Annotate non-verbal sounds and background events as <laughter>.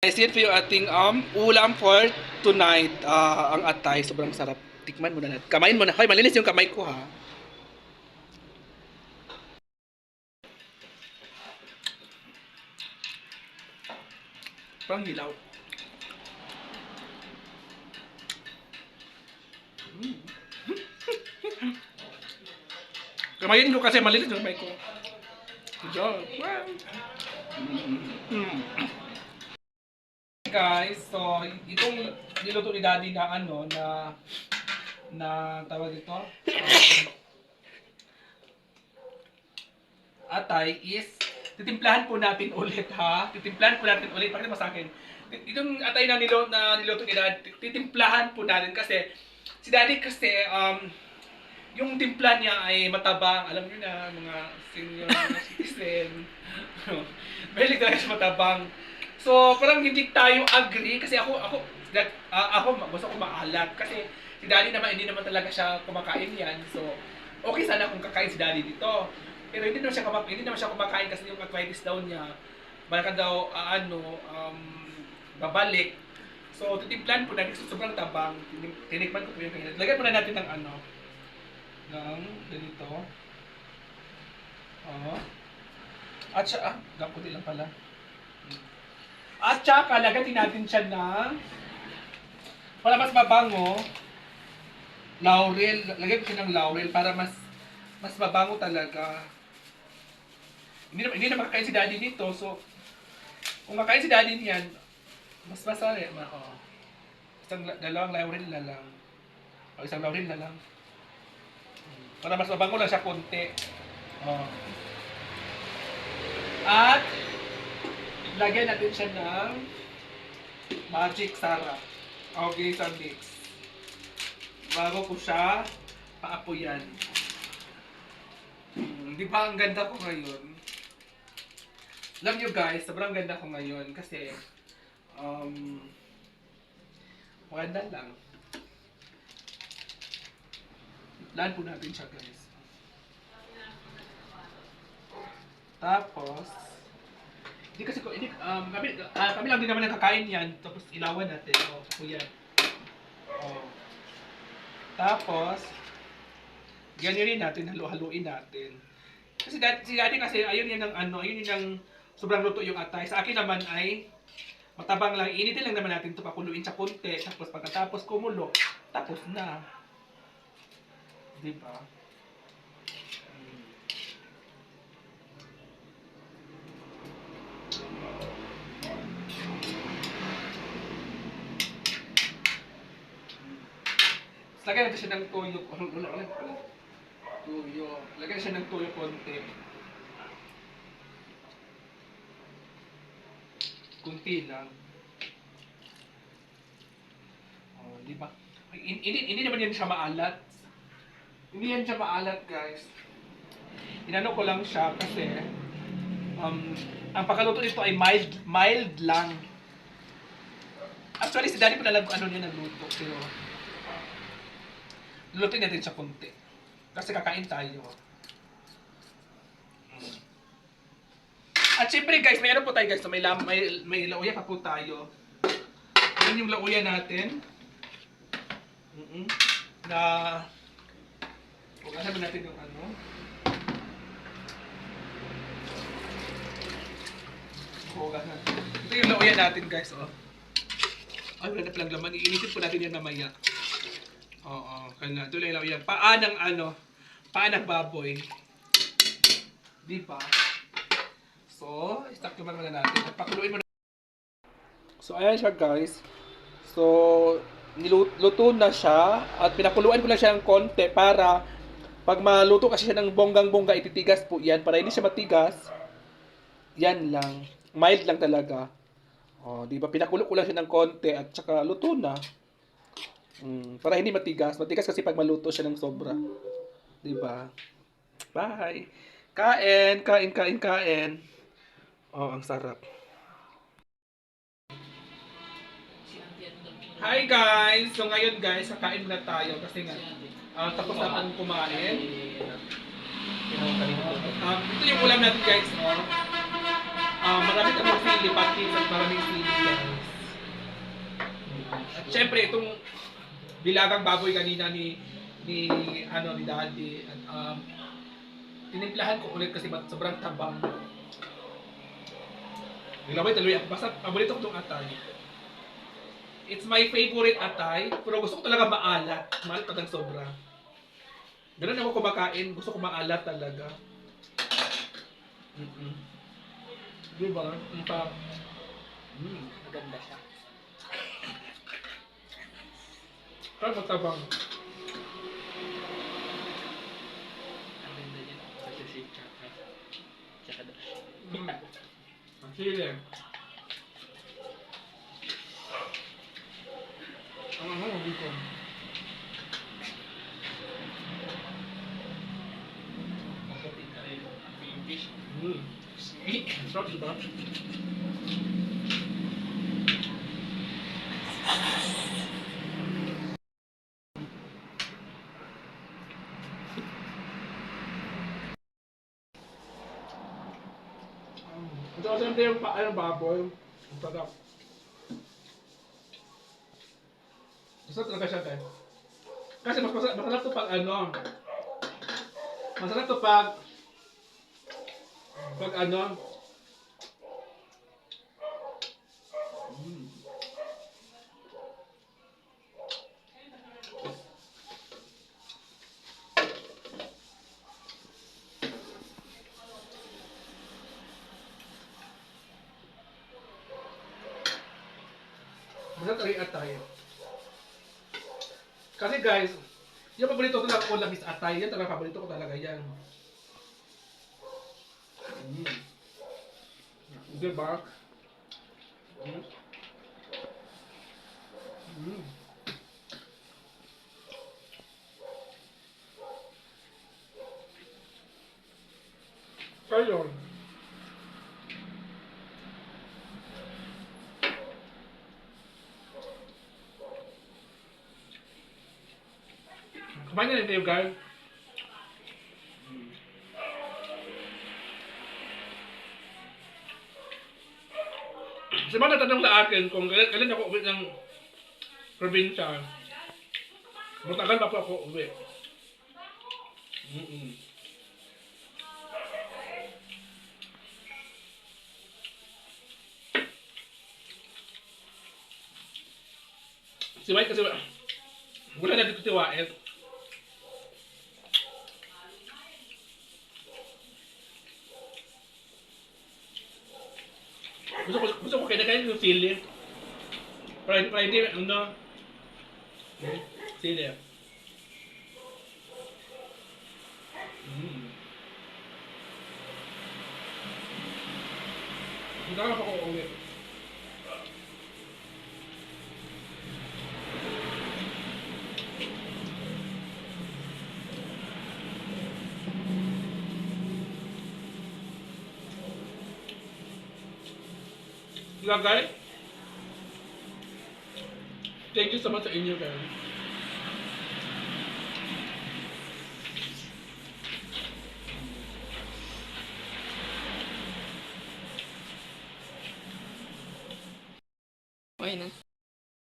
Guys, yan po yung ating um, ulam for tonight. Ah, ang atay, sobrang sarap. Tikman mo na natin. Kamain mo na. Hoy, malinis yung kamay ko ha. Parang hilaw. Mm. <laughs> Kamayin ko kasi malinis yung kamay ko. Good job. Wow. Mm. Guys, so itong niluto ni Daddy na ano na na tawag ito atay is titimplahan po natin ulit ha. Titimplahan po natin ulit. Pakita mo sa akin. Itong atay na nilo na niluto ni Daddy, titimplahan po natin kasi si Daddy kasi um yung timpla niya ay matabang. Alam niyo na, mga senior citizen. <laughs> Mahilig talaga siya matabang. So, parang hindi tayo agree kasi ako, ako, that, ah, ako, gusto ko maalat kasi si daddy naman, hindi naman talaga siya kumakain yan. So, okay sana kung kakain si daddy dito. Pero hindi naman siya, kumakain, hindi naman siya kumakain kasi yung arthritis daw niya, baka daw, ah, ano, um, babalik. So, titimplan po natin, so, sobrang tabang. Tinik- Tinikman ko po yung kanya. Lagyan muna natin ng ano, ng ganito. Oo. At siya, ah, gaputi lang pala. At saka, lagatin natin siya ng para mas mabango, laurel. Lagyan ko siya ng laurel para mas mas mabango talaga. Hindi na, hindi na makakain si daddy nito. So, kung makain si daddy niyan, mas masaya. Ma, oh. Isang la- dalawang laurel na lang. O isang laurel na lang. Para mas mabango lang siya konti. Oh. At, lagyan natin siya ng magic sarap. Okay, sa mix. Bago ko siya paapuyan. Hmm, di ba ang ganda ko ngayon? Alam nyo guys, sobrang ganda ko ngayon kasi um, maganda lang. Plan po natin siya guys. Tapos, hindi kasi ko, hindi, um, kami, ah, kami lang din naman nakakain yan. Tapos ilawan natin. O, oh, yan. Oh. Tapos, ganyan natin, halo-haluin natin. Kasi dati, si daddy kasi, ayun yan ng ano, ayun yan ng sobrang luto yung atay. Sa akin naman ay, matabang lang, initin lang naman natin ito, pakuluin sa konti. Tapos pagkatapos kumulo, tapos na. Di ba? Hmm. Tapos lagyan natin siya ng toyo. Wala, wala, wala, wala. Toyo. Lagyan siya ng toyo konti. Kunti lang. Oh, di ba? Hindi, hindi naman yan siya maalat. Hindi yan siya maalat, guys. Inano ko lang siya kasi um, ang pagkaluto nito ay mild, mild lang. Actually, si daddy ko nalang kung ano niya nagluto. Pero, lulutuin natin siya konti. Kasi kakain tayo. Mm. At syempre guys, mayroon po tayo guys. May, lam, may, may lauya pa po tayo. Yan yung lauya natin. Mm Na, hugasan mo natin yung ano. Hugasan. Ito yung lauya natin guys, oh. Ay, wala na palang laman. Iinitin po natin yan mamaya. Oo, kanya. Ito lang yan. Paa ng ano, paa ng baboy. Di ba? So, stop naman muna natin. At pakuluin mo na. So, ayan siya guys. So, niluto na siya at pinakuluan ko lang siya ng konti para pag maluto kasi siya ng bonggang-bongga ititigas po yan para hindi siya matigas. Yan lang. Mild lang talaga. Oh, di ba? Pinakulo ko lang siya ng konti at saka luto na. Mm, para hindi matigas. Matigas kasi pag maluto siya ng sobra. 'Di ba? Bye. Kain, kain, kain, kain. Oh, ang sarap. Hi guys! So ngayon guys, kakain na tayo kasi nga ah, tapos na akong kumain. Um, ito yung ulam natin guys. Oh. Ah, marami kaming sili, patis at maraming sili guys. At syempre itong bilagang baboy kanina ni ni ano ni Daddy at um, tinimplahan ko ulit kasi sobrang tabang. Nilaway tuloy ako. Basta paborito ko itong atay. It's my favorite atay, pero gusto ko talaga maalat. Maalat pa ng sobra. Ganun ako kumakain, gusto ko maalat talaga. Mm-mm. Di ba? Ang pa... Mm. Maganda siya. Parang matabang. Ang ganda niya. Kasi si Chaka. Chaka daw. Mm. Ang sili. Ang ano, hindi ko. Mm. Sweet. Sarap, di siyempre yung ano, baboy. Ang sarap. Masarap talaga siya, guys. Kasi mas masarap, masarap to pag ano. Masarap to pag pag ano. Yung atay. Kasi guys, yung paborito ko talaga ulam is atay. Yan talaga paborito ko talaga yan. Mm. Diba? Mm. Mm. Ayun. Kumain na kayo, guys. Si Mama nagtanong sa akin kung kailan, kailan ako uwi ng probinsya. Matagal pa po ako uwi. Mm-mm. Si White kasi wala na dito si Gusto ko, gusto ko kinakain yung sili. Pero, pero hindi, ano, hmm, sili. Mm. Hindi ka ako uwi. Diba guys? Thank you so much sa inyo guys. Okay